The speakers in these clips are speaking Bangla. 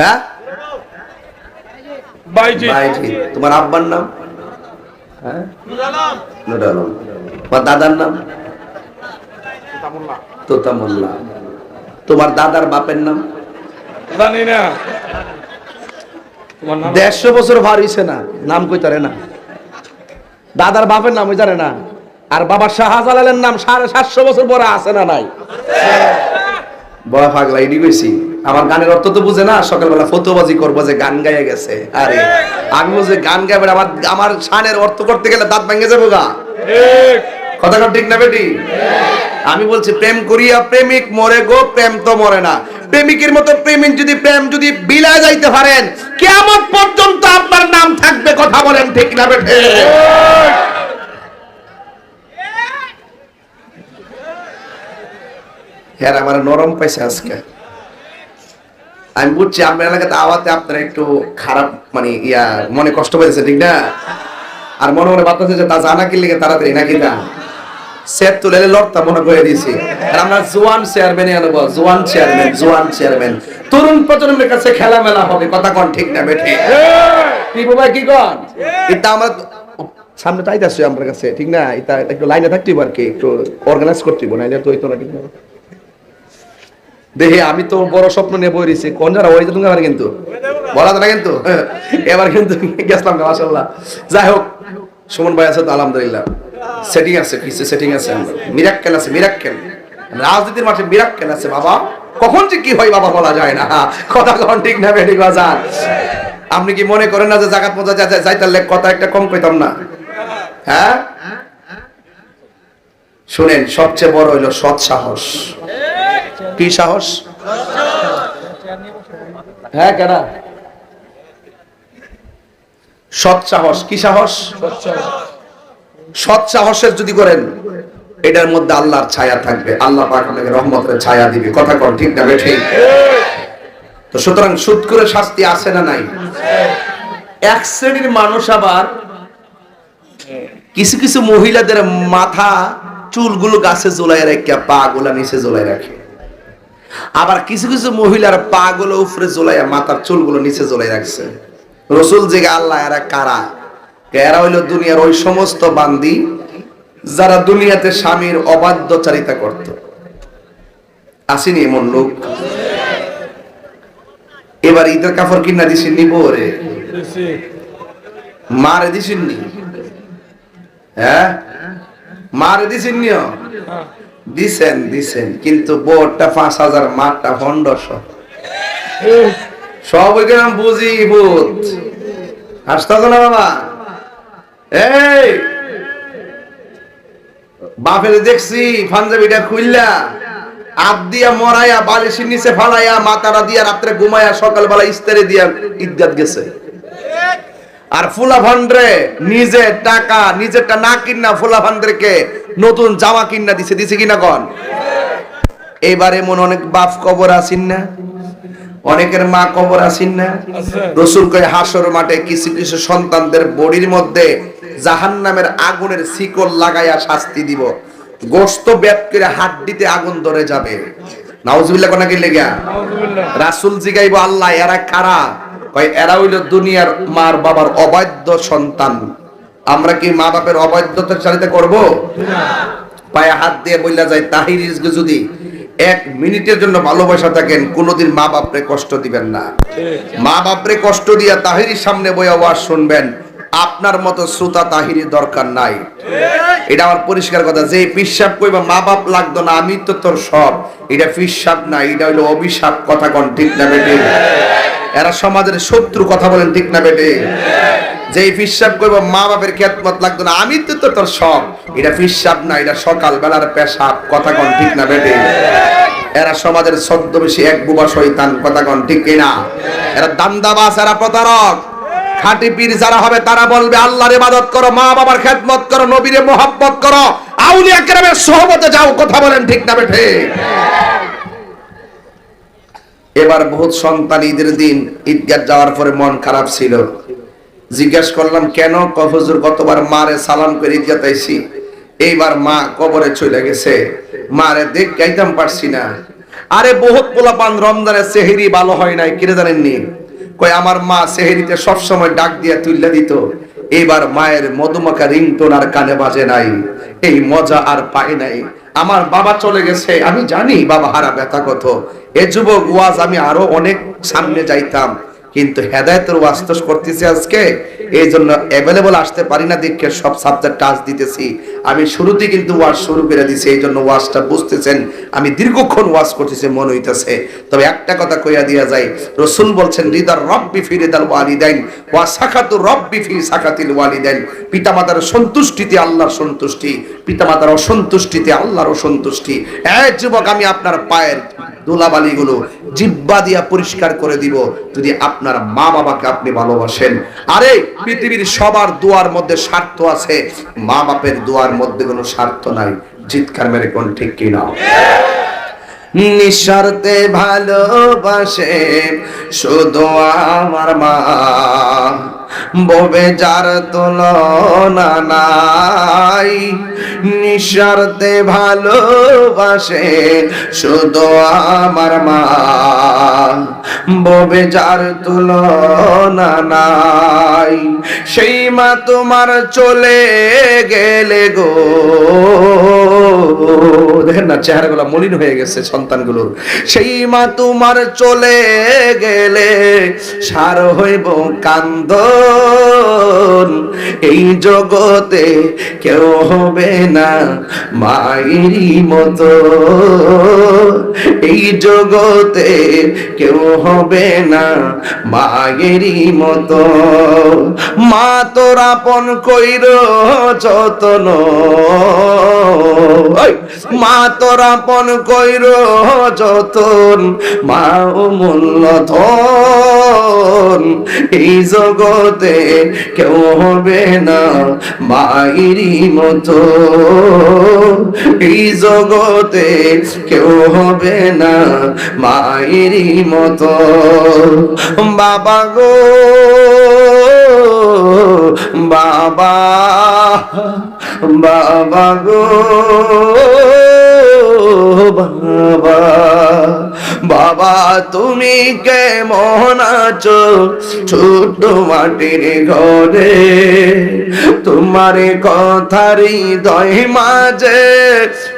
হ্যাঁ? তোমার আব্বার নাম? হ্যাঁ? নুর আলম তোমার দাদার নাম? তোতা মোল্লা তোমার দাদার বাপের নাম? জানি না। দেড়শো বছর ভার হইছে না নাম কই তারে না। দাদার বাপের নাম ওই জানে না। আর বাবা শাহজালালের নাম সাড়ে সাতশো বছর পরে আছে না নাই? বড় পাগলা এডি কইছি। আমার গানের অর্থ তো বুঝে না, সকালবেলা ফতোবাজি করব যে গান গাইয়ে গেছে। আরে আমি বুঝে গান গাইবে আমার আমার শানের অর্থ করতে গেলে দাঁত ভেঙে যাব গা। ঠিক কথা ঠিক না বেটি? আমি বলছি, প্রেম করিয়া প্রেমিক মরে গো, প্রেম তো মরে না। প্রেমিকের মতো প্রেমিক যদি প্রেম যদি বিলা যাইতে পারেন কেমন পর্যন্ত আপনার নাম থাকবে, কথা বলেন ঠিক না বেটে? হ্যাঁ আমার নরম পাইছে আজকে। আমি বুঝছি আপনার এলাকাতে আওয়াতে আপনারা একটু খারাপ মানে ইয়া মনে কষ্ট পেয়েছে ঠিক না? আর মনে মনে ভাবতেছে যে তা জানা কি লেগে তাড়াতাড়ি নাকি সেট তুলে লড়তা মনে করে দিয়েছি। আর আমরা জোয়ান চেয়ারম্যান আনব জোয়ান চেয়ারম্যান জোয়ান চেয়ারম্যান তরুণ প্রজন্মের কাছে খেলা মেলা হবে কথা কোন ঠিক না বেঠে? কি কন? এটা আমার সামনে তাই আসছে আমার কাছে ঠিক না? এটা একটু লাইনে থাকতে আর কি একটু অর্গানাইজ করতে হবে নাইলে তো না ঠিক না? দেখে, আমি তো বড় স্বপ্ন নিয়ে বই রয়েছি। কোন যারা ওই তুমি আমার কিন্তু। বলা না কিন্তু? এবার কিন্তু গেছিলাম মাসাল্লাহ যাই হোক, সুমন ভাই আছে তো, আলহামদুলিল্লাহ। সেটিং আছে, কিছু সেটিং আছে মিরাক্কেল আছে মিরাক্কেল রাজনীতির মাঠে মিরাক্কেল আছে, বাবা। কখন যে কি হয় বাবা, বলা যায় না। কথা কখন ঠিক না, বেঠিক বাজার। আপনি কি মনে করেন না যে জাকাত মজা যাইতার লেখ কথা একটা কম কইতাম না? হ্যাঁ? শুনেন, সবচেয়ে বড় হইল সৎ সাহস। কি সাহস? হ্যাঁ কেনা। সৎ সাহস, কি সাহস? সৎ সাহসের যদি করেন, এটার মধ্যে আল্লাহর ছায়া থাকবে। আল্লাহ আপনাকে রহমতের ছায়া দিবে। কথা কোন, ঠিক না বেঠে তো সুতরাং সুদ করে শাস্তি আছে না নাই? এক শ্রেণির মানুষ আবার কিছু কিছু মহিলাদের মাথা চুলগুলো গাছে ঝোলাই রাখে পা গুলা নিচে ঝোলাই রাখে। আবার কিছু কিছু মহিলার পা গুলো উপরে ঝোলাইয়া মাথার চুলগুলো নিচে ঝোলাই রাখছে। রসুল যে আল্লাহ, এরা কারা? এরা হইল দুনিয়ার ওই সমস্ত বান্দি যারা দুনিয়াতে স্বামীর অবাধ্যচারিতা করত। আসেনি এমন লোক? এবার ঈদের কাপড় কিনা দিছি নিব রে। দিছি মারে দিছিননি হ্যাঁ? মারে দিছিননি হ্যাঁ দিছেন দিছেন। কিন্তু বোর্ডটা পাঁচ হাজার মারটা পনেরোশো সব। বুঝি না বাবা? এই! বাপের দেখছি, পাঞ্জাবিটা খুললা আপ দিয়া মরাইয়া, বালিশের নিচে ফালাইয়া, মাথাটা দিয়া রাত্রে ঘুমাইয়া সকালবেলা ইস্তারে দিয়া ইজ্জাত গেছে। আর ফুলা ভান্ডরে নিজে টাকা, নিজেরটা না কিনা ফুলা ভান্ডরেকে নতুন জামা কিনা দিছে দিছে কিনা কন? এবারে মন অনেক বাপ কবর আসিন না? অনেকের মা কবর আসিন না? রসুল কয়, হাসর মাঠে কিছু কিছু সন্তানদের বডির মধ্যে জাহান্নামের আগুনের শিকল লাগাইয়া শাস্তি দিব। গোস্ত ব্যাপ করে হাড্ডিতে আগুন ধরে যাবে। নাউজুবিল্লাহ কোনা কি লেগা? রাসূল জিগাইব, আল্লাহ, এরা কারা? কয় এরা হইল দুনিয়ার মার বাবার অবাধ্য সন্তান। আমরা কি মা বাপের অবাধ্যতার চালিত করব? পায়ে হাত দিয়ে বইলা যায় তাহির যদি এক মিনিটের জন্য ভালোবাসা থাকেন কোনোদিন মা বাপরে কষ্ট দিবেন না। মা বাপরে কষ্ট দিয়া তাহির সামনে বই আওয়াজ শুনবেন। আপনার মতো শ্রোতা তাহিরির দরকার নাই। এটা আমার পরিষ্কার কথা। যে পিসাব কইবা, মা বাপ লাগতো না, আমি তো তোর সব। এটা পিসাব না, এটা হইল অভিশাপ। কথা কোন, ঠিক না বেটে এরা সমাজের শত্রু, কথা বলেন, ঠিক না বেটে যে পিসাব কইব, মা বাপের খেদমত লাগতো না, আমি তো তোর সব। এটা পিসাব না, এটা সকাল বেলার পেশাব। কথা কোন, ঠিক না বেটে এরা সমাজের ছদ্মবেশী এক বুবা শয়তান। কথা কোন, ঠিক কিনা? এরা দান্দাবাস এরা প্রতারক। খাঁটি পীর যারা হবে তারা বলবে, আল্লাহর ইবাদত করো, মা বাবার খেদমত করো, নবীরে মোহাব্বত করো। আউলিয়া কেরামের সহবতে যাও, কথা বলেন ঠিক না বেঠে। এবার বহুত সন্তান ঈদের দিন, ঈদগাহ যাওয়ার পরে মন খারাপ ছিল। জিজ্ঞেস করলাম, কেন কফজুর গতবার মারে সালাম করে ঈদগাহ তাইছি এইবার মা কবরে চলে গেছে। মারে দেখ, গাইতাম পারছি না। আরে বহুত পোলাপান রমজানের সেহেরি ভালো হয় নাই কিনে জানেননি? কই আমার মা সেহেরিতে সবসময় ডাক দিয়ে তুইলা দিত। এবার মায়ের মধুমাখা রিংটোন আর কানে বাজে নাই। এই মজা আর পাই নাই। আমার বাবা চলে গেছে। আমি জানি বাবা হারা ব্যথা কত। এ যুবক ওয়াজ আমি আরও অনেক সামনে যাইতাম। কিন্তু হেদায়তের ওয়াজ তো করতেছি আজকে এই জন্য অ্যাভেলেবল আসতে পারি না, দেখে সব সাবজেক্ট টাচ দিতেছি। আমি শুরুতে কিন্তু ওয়াজ শুরু করে দিছি এই জন্য ওয়াজটা বুঝতেছেন, আমি দীর্ঘক্ষণ ওয়াজ করতেছি, মন হইতেছে। তবে একটা কথা কইয়া দিয়া যায়, রসুল বলছেন হৃদার রব্বি ফি হৃদাল ওয়ালিদাইন, ওয়া সাকাতু রব্বি ফি সাকাতিল ওয়ালিদাইন। পিতামাতার সন্তুষ্টিতে আল্লাহর সন্তুষ্টি, পিতামাতার অসন্তুষ্টিতে আল্লাহর অসন্তুষ্টি। এক যুবক, আমি আপনার পায়ের ধুলাবালিগুলো জিব্বা দিয়া পরিষ্কার করে দিব যদি আপনার মা বাবাকে আপনি ভালোবাসেন। আরে, পৃথিবীর সবার দুয়ার মধ্যে স্বার্থ আছে। মা বাপের দুয়ার মধ্যে কোনো স্বার্থ নাই। চিৎকার মেরে কোন ঠিক কিনা নিঃস্বার্থে ভালোবাসে শুধু আমার মা। ববে যার তুলনা নাই। নিঃস্বার্থে ভালোবাসে শুধু আমার মা। ববে যার তুলনা নাই। সেই মা তোমার চলে গেলে গো। দেখেন না, চেহারাগুলো মলিন হয়ে গেছে সন্তানগুলোর। সেই মা তোমার চলে গেলে সার হইব কান্দ। এই জগতে কেউ হবে না মায়েরই মতো। এই জগতে কেউ হবে না মায়েরই মতো। মা তোর আপন কইর যতন। মা তোর আপন কইর যতন মা ও মূল্য ধন। এই জগতে কেউ হবে না মায়েরই মতো। এই জগতে কেউ হবে না মায়েরই মতো। বাবা গো, বাবা বাবা গো, বাবা। বাবা তুমি কেমন আছো? ছোট মাটির ঘরে তোমার কথারই দহি মাঝে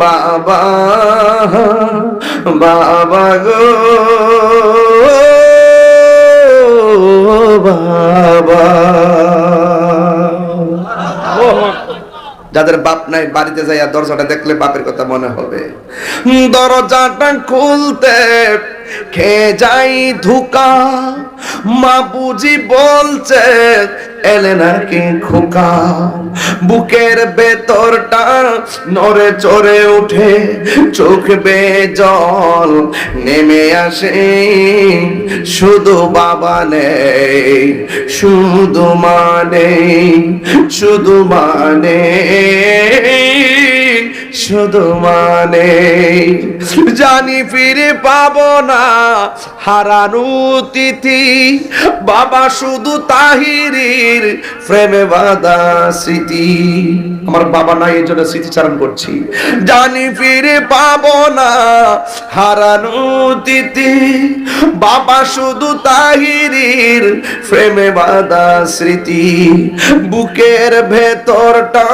বাবা বাবা গো। বাবা। যাদের বাপ নাই বাড়িতে যাইয়া দরজাটা দেখলে বাপের কথা মনে হবে। দরজাটা খুলতে খেয়ে যাই ধুকা? মা বুঝি বলছে, এলে নাকি খোকা? বুকের ভেতরটা নড়ে চড়ে উঠে চোখ বে জল নেমে আসে। শুধু বাবা নেই, শুধু মানে শুধু মানে শুধু মানে জানি ফিরে পাবো না। হারানো তিথি, বাবা শুধু তাহিরির প্রেমে বাধা স্মৃতি। আমার বাবা নাই এই জন্য স্মৃতিচারণ করছি। জানি ফিরে পাবো না। হারানো তিথি, বাবা শুধু তাহিরির প্রেমে বাধা স্মৃতি। বুকের ভেতরটা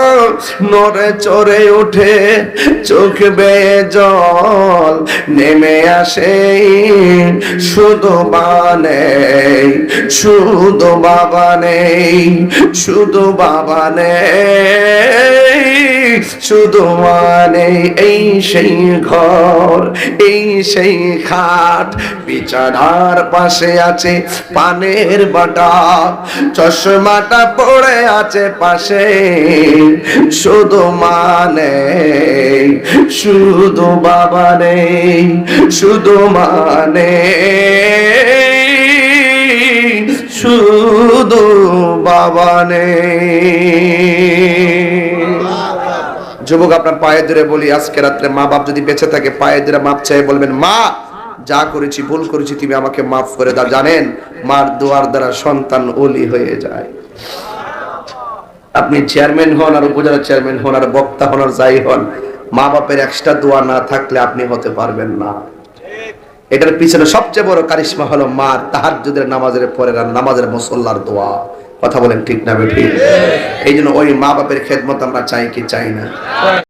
নড়ে চড়ে ওঠে চোখ বেয়ে জল নেমে আসে, শুধু বানে শুধু বাবা নেই, শুধু বাবা নেই, শুধু মানে এই সেই ঘর, এই সেই খাট, বিছানার পাশে আছে পানের বাটা, চশমাটা পড়ে আছে পাশে, শুধু মানে শুধু বাবা নেই শুধু মানে শুধু বাবা যুবক, আপনার পায়ে ধরে বলি, আজকে রাত্রে মা বাপ যদি বেঁচে থাকে, পায়ে ধরে মাপ চাই বলবেন, মা, যা করেছি, ভুল করেছি, তুমি আমাকে মাফ করে দাও। জানেন, মার দোয়ার দ্বারা সন্তান ওলি হয়ে যায়। আপনি চেয়ারম্যান হন আর উপজেলা চেয়ারম্যান হন আর বক্তা হন আর যাই হন মা বাপের একটা দোয়া না থাকলে আপনি হতে পারবেন না। এটার পিছনে সবচেয়ে বড় কারিশমা হলো মার যদি নামাজের পরে নামাজের মুসল্লার দোয়া। কথা বলেন ঠিক না বেঠিক এই জন্য ওই মা বাপের খেদমত আমরা চাই কি চাই না।